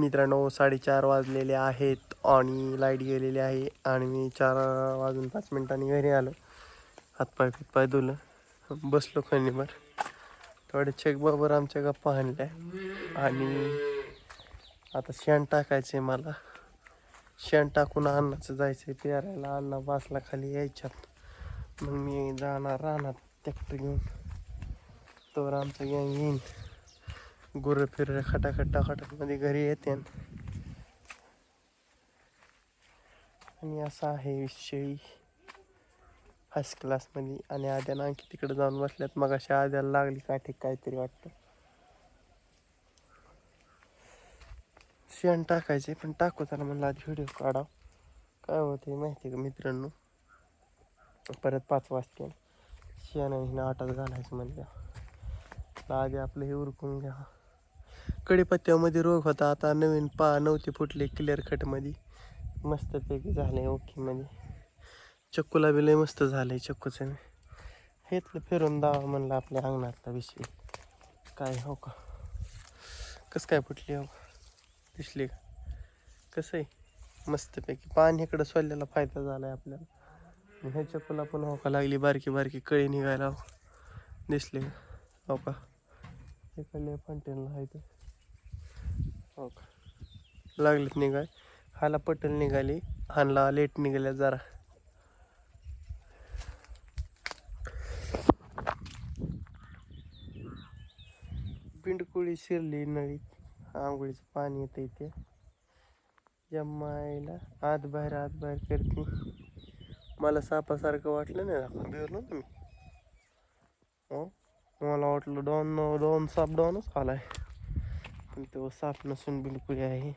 मित्रांनो साडेचार वाजलेले आहेत आणि लाइट गेलेली आहे आणि मी चार वाजून पाच मिनिटांनी घरी आलो. हातपाय फितपाय धुलं बसलो खणीभर थोडे चेकबाबर आमच्या गप्पा आणल्या आणि आता शेण टाकायचं आहे मला. शेण टाकून अन्नाचं जायचं आहे पेरायला. अन्ना बासला खाली यायच्यात. मग मी जाणार राहणार ट्रॅक्टर घेऊन. तोवर आमचं गँग येईन. गुरं फिरं खटाखट टाकाटकमध्ये घरी येते. आणि असा आहे विषयी फर्स्ट क्लासमध्ये आणि आद्यानं आणखी तिकडे जाऊन बसल्यात. मग अशा आद्याला लागली काठी काहीतरी वाटतं. शेण टाकायचे पण टाकू त्याला म्हणलं आधी व्हिडिओ काढा काय होतं माहिती आहे का मित्रांनो? परत पाच वाजते शेण आणि हिनं आटात घालायचं म्हणजे आधी आपलं हे उरकून घ्या. कडीपत्त्यामध्ये रोग होता. आता नवीन पा नव्हते फुटले क्लिअर कटमध्ये मस्तपैकी झाले ओके मध्ये. चक्कूला बी लय मस्त झालंय चक्कूचं. हेतलं फिरून दावा म्हणलं आपल्या अंगणातला विषय. काय हो का? कसं काय फुटली हो? दिसली का? कसं आहे मस्तपैकी पाणी इकडं सोडलेला फायदा झाला आहे आपल्याला ह्या चक्कूला पण हो का लागली बारकी बारकी कळी निघायला हो. दिसले हो का? इकडले फांटेनला आहे तर हो का? लागलेत निघाय. हाला पटल निघाली. हानला लेट निघाल्या जरा. पिंडकुळी शिरली नळीत आंघोळीचं पाणी येतं इथे जमायला आत बाहेर आत बाहेर करते. मला सापासारखं वाटलं नाही दाखवा बिरलो ना मी. हो? मला वाटलं डॉन डॉन साप डॉनच खालाय. पण तो साप नसून बिलकुल आहे.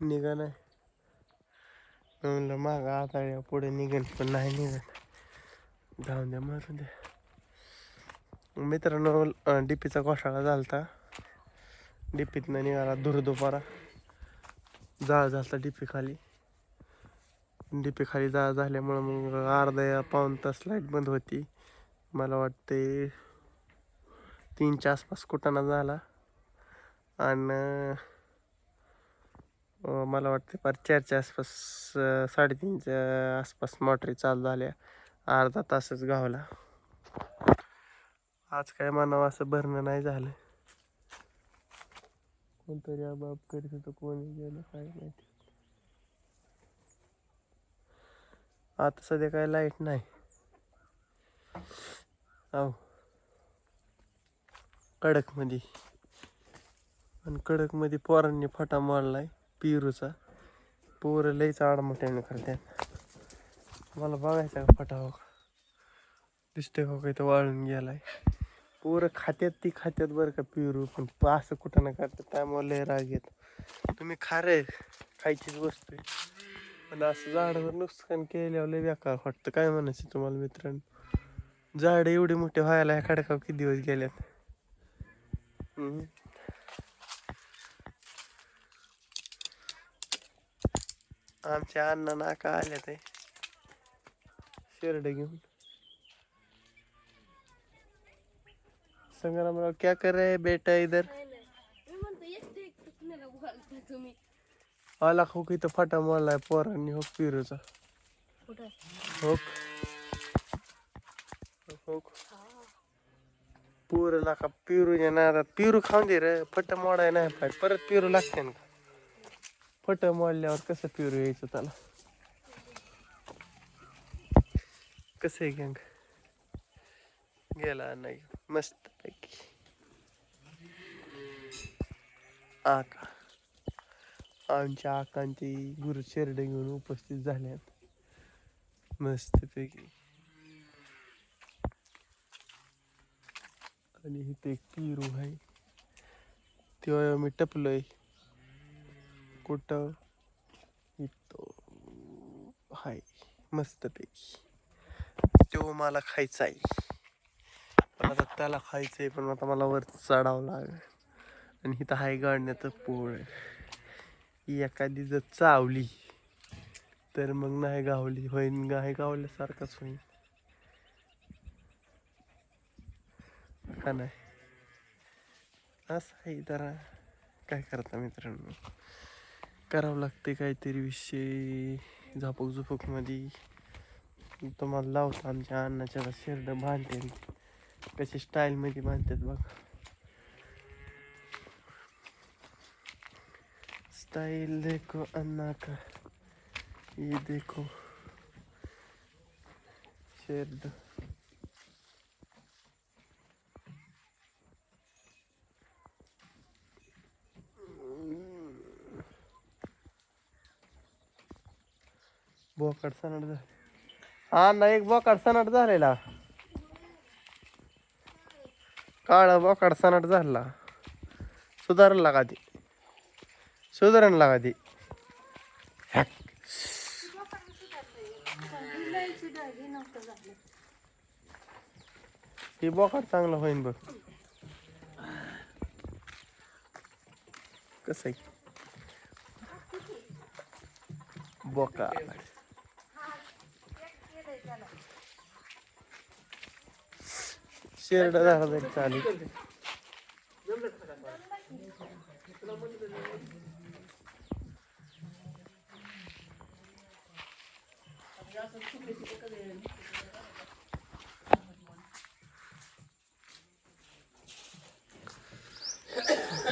निघा नाही म्हणलं माग आता पुढे निघेल पण नाही निघत. जाऊन द्या मारून द्या. मित्रांनो डीपीचा घोटाळा होता डीपीतनं निघाला धुर दुपारा. जाळ झाला डिपी खाली. डिपी खाली जाळ झाल्यामुळं मग अर्धा पाऊन तास लाइट बंद होती. मला वाटते तीनच्या आसपास कुटाणा झाला. आणि मला वाटते फार चारच्या आसपास साडेतीनच्या आसपास मोटरी चालू झाल्या. अर्धा तासच गावला. आज काय म्हणावं असं भरणं नाही झालं. कोणतरी आबाब करीत होतं कोणी गेलं काय माहिती. आता सध्या काय लाइट नाही. अहो कडकमध्ये आणि कडकमध्ये पोरांनी फटा मारलाय पिरूचा. पोरं लईच आडमोठ्याने करतात मला बघायचा का फटा हो दिसतोय का काही तो वाळून गेलाय. पोरं खात्यात ती खात्यात बरं का पिरू पण असं कुठं ना करतात त्यामुळे लय राग येत. तुम्ही खारे खायचीच वस्तू आहे. पण असं झाडावर नुकसान केल्यावर लय बेकार वाटतं. काय म्हणायचं तुम्हाला मित्रांनो? झाडं एवढे मोठे व्हायला ह्या खडकाव किती दिवस गेल्यात? आमच्या अण्णा नाका आल्या ते शेरड घेऊन. संग्रामराव क्या कर रहे हैं बेटा इधर? आला हो इथं फाटा मारलाय पोरांनी हो पिरूचा हो हो पुरला का पिरूच्या नादात पिरू खाऊन दे रे फट मोडाय नाही पाहिजे परत पिरू लागते ना। फट मोडल्यावर कसं पिरू यायचं त्याला? कसं आहे गँग? गेला नाही. मस्त. आका. आमच्या आकांची गुरु शेरडे घेऊन उपस्थित झाल्यात. मस्तपैकी. आणि इथे एक पिरू आहे. तेव्हा मी टपलोय. कुठं? इथं. हाय. मस्तपैकी. तो मला खायचा आहे. आता त्याला खायचं आहे पण आता मला वर चढावं लागेल. आणि इथं हाय गाडण्याचं पोळ एखादी जर चावली तर मग नाही गावली. होईन नाही गावल्यासारखंच होईन. का नाही? असं आहे जरा. काय करता मित्रांनो? करावं लागते काहीतरी विषय झापक झुपूकमध्ये तुम्हाला लावतो आमच्या अन्नाच्या शेरडं भांडते. कशी स्टाईलमध्ये बांधतात बघ. स्टाईल देखो अन्ना का. ये देखो. शेरड. बोकड सनाट झाले. हा ना एक बोकड सनाट झालेला. काळा बोकाड सनाट झाला. सुधारण लागा ती. सुधारण लागा ती. ही बोकाड चांगलं होईन बघ. कसं आहे? बोकाड. शेरडा झाला तरी चालेल.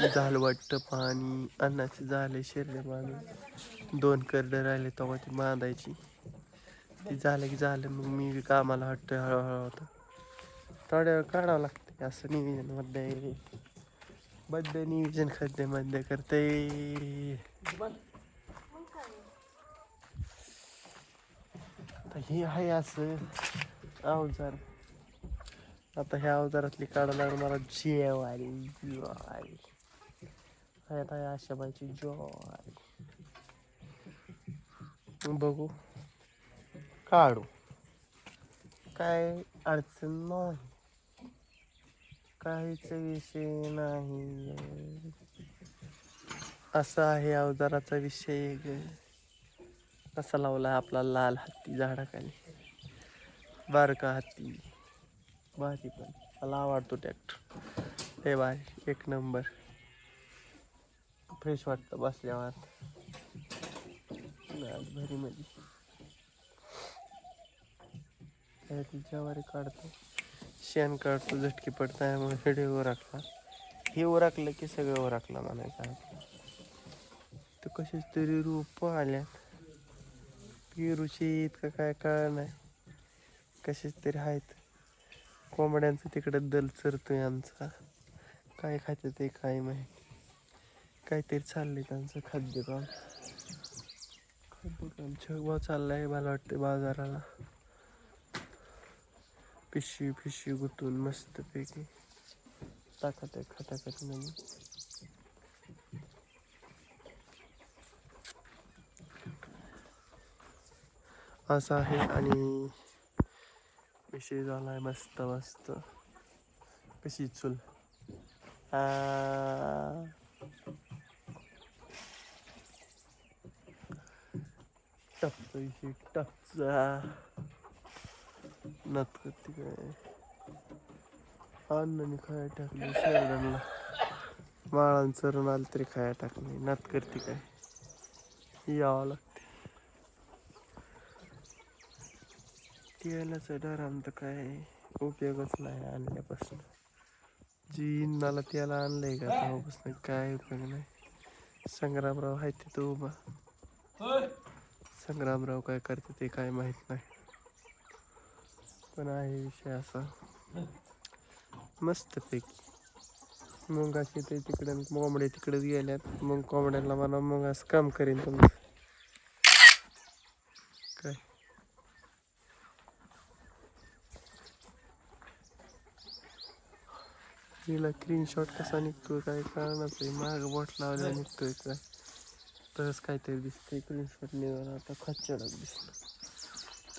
झालं वाटतं पाणी अन्नाचे झाले शेरडे बांधून दोन करडे राहिले तेव्हा ती बांधायची ती झालं की झालं मग मी कामाला हट्ट हळूहळू होतं. थोड्या वेळ काढावं लागते असं नियोजनमध्ये. बड्डे नियोजन खाद्यमध्ये करते. आता हे आहे असं अवजार. आता ह्या अवजारातली काढायला लागून मला जेवारी ज्वारी आता या आशाबाईची ज्वारी बघू. काढू. काय अडचण नाही. काहीच विषय नाही असा आहे अवजाराचा विषय ग लावला आपला लाल हत्ती झाडाखाली? बारका हत्ती. भारी पण. मला आवडतो ट्रॅक्टर हे भारी एक नंबर फ्रेश वाटतं बसल्यावर. भरी मध्ये तिच्यावर काढतो. शेणकाळचं झटकी पडतं त्यामुळे हेडे ओराकला हे ओराकलं की सगळं ओराकलं म्हणायचं आहे. तर कशीच तरी रोप आल्या पेरूचे इतकं काय कळ नाही. कसेच तरी आहेत. कोंबड्यांचं तिकडं दल चरतोय आमचा. काय खातं ते काय माहिती. काहीतरी चाललंय त्यांचं खाद्यकाम खाद्यकाम छगवा चाललाय मला वाटतं बाजाराला. पिशवी पिशवी गुतून मस्तपैकी. टाकत आहे खटाखट नाही असं आहे आणि पिशी झाला आहे मस्त मस्त. कशी चूल? टप्प टप्प विषय टपचा नत करते काय? अन्नाने खाया टाकले शेरडांना माळान चरून आलं तरी खाया टाकले. नत करते काय? यावं लागते. तेलाचं डराम तर काय उपयोगच नाही आणल्यापासून. जी इंदाला त्याला आणलंय का तेव्हापासून काय उपयोग नाही. संग्रामराव आहे तिथं उभा. संग्रामराव काय करते ते काय माहीत नाही. पण आहे विषय असा. मस्त पैकी. मुंगाशी ते तिकडे कोंबडे तिकडेच गेल्यात. मग कोंबड्याला मला मग असं काम करीन तुमचं काय? हिला स्क्रीनशॉट कसा निघतोय काय कळणार आहे माग बोट लावल्यावर निघतोय काय. तरच काहीतरी दिसतंय. स्क्रीनशॉट निघाला आता खच्चडक दिसलं.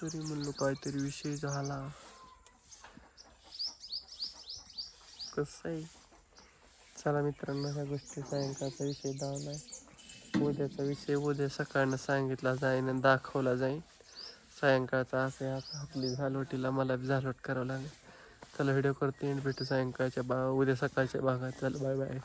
तरी म्हणलो काहीतरी विषय झाला. कसं आहे? चला मित्रांनो ह्या गोष्टी सायंकाळचा विषय धावलाय. उद्याचा विषय उद्या सकाळनं सांगितला जाईन आणि दाखवला जाईन. सायंकाळचा असं आहे आता आपली झालोटीला मला बी झालोट करावं लागेल. चला व्हिडिओ करते भेटू सायंकाळच्या बा उद्या सकाळच्या भागात. चला बाय बाय